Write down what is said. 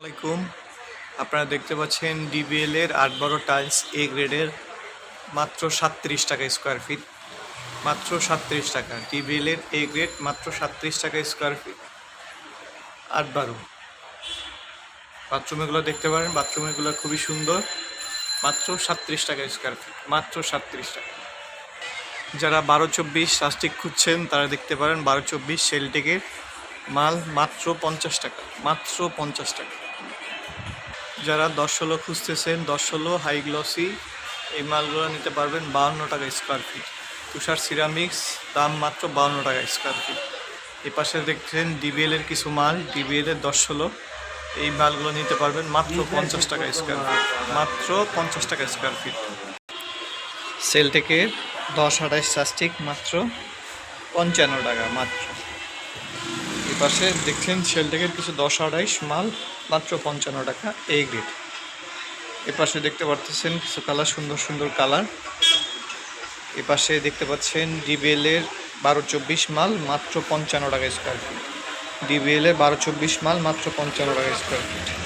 আসসালামাইকুম আপনারা দেখতে পাচ্ছেন ডিবিএল এর আট বারো টাইলস এ গ্রেডের মাত্র সাতত্রিশ টাকা স্কোয়ার ফিট মাত্র সাতত্রিশ টাকা। ডিবিএল এর এ গ্রেড মাত্র সাতত্রিশ টাকা স্কোয়ার ফিট আট বারো। বাথরুমেগুলো দেখতে পারেন। বাথরুমেগুলো খুবই সুন্দর। মাত্র সাতত্রিশ টাকা স্কোয়ার ফিট মাত্র সাতত্রিশ টাকা। যারা বারো চব্বিশ প্লাস্টিক খুঁজছেন, তারা দেখতে পারেন বারো চব্বিশ সেলটেকের মাল মাত্র পঞ্চাশ টাকা। মাত্র পঞ্চাশ টাকা। যারা দশ ষোলো খুঁজতেছেন, দশ ষোলো হাই গ্লসি এই মালগুলো নিতে পারবেন বাউন্ন টাকা স্কোয়ার ফিট তুষার সিরামিক্স দাম মাত্র বাউন্ন টাকা স্কোয়ার ফিট এ পাশে দেখছেন ডিবিএল এর কিছু মাল ডিবিএল এর দশ ষোলো। এই মালগুলো নিতে পারবেন মাত্র পঞ্চাশ টাকা স্কোয়ার ফিট মাত্র পঞ্চাশ টাকা স্কোয়ার ফিট সেল থেকে দশ আঠাইশ প্লাস্টিক মাত্র পঞ্চান্ন টাকা, মাত্র। পাশে দেখছেন সেলটেকের কিছু দশ আড়াইশ মাল, মাত্র পঞ্চান্ন টাকা এই গ্রেড এ পাশে দেখতে পারতেছেন কিছু কালার, সুন্দর সুন্দর কালার। এপাশে পাশে দেখতে পাচ্ছেন ডিবিএলের বারো চব্বিশ মাল, মাত্র পঞ্চান্ন টাকা স্কোয়ার ফিট ডিবিএল এর বারো চব্বিশ মাল, মাত্র পঞ্চান্ন টাকা স্কোয়ার ফিট